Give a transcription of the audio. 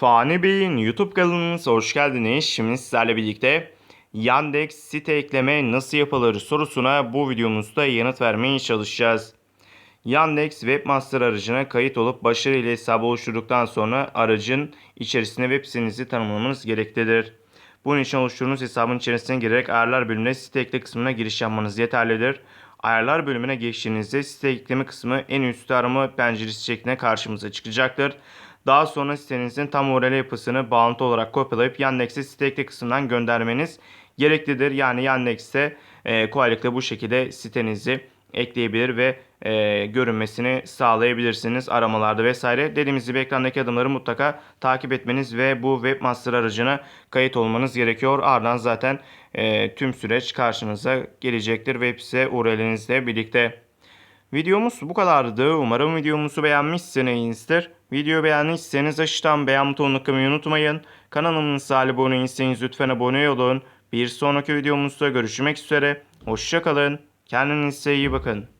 Fani Bey'in YouTube kanalımıza hoş geldiniz. Şimdi sizlerle birlikte Yandex site ekleme nasıl yapılır sorusuna bu videomuzda yanıt vermeye çalışacağız. Yandex Webmaster aracına kayıt olup başarıyla hesabı oluşturduktan sonra aracın içerisine web sitenizi tanımlamanız gereklidir. Bunun için oluşturduğunuz hesabın içerisine girerek ayarlar bölümüne site ekle kısmına giriş yapmanız yeterlidir. Ayarlar bölümüne geçtiğinizde site ekleme kısmı en üstte arama penceresi şeklinde karşımıza çıkacaktır. Daha sonra sitenizin tam URL yapısını bağlantı olarak kopyalayıp Yandex'e site ekle kısmından göndermeniz gereklidir. Yani Yandex'e e, kolaylıkla bu şekilde sitenizi ekleyebilir ve e, görünmesini sağlayabilirsiniz aramalarda vesaire. Dediğimiz gibi ekrandaki adımları mutlaka takip etmeniz ve bu Webmaster aracına kayıt olmanız gerekiyor. Ardından zaten e, tüm süreç karşınıza gelecektir web site URL'inizle birlikte. Videomuz bu kadardı. Umarım videomuzu beğenmişsinizdir. Videoyu beğendiyseniz aşağıdan beğen butonuna kılmayı unutmayın. Kanalımıza abone değilseniz lütfen abone olun. Bir sonraki videomuzda görüşmek üzere. Hoşçakalın. Kendinize iyi bakın.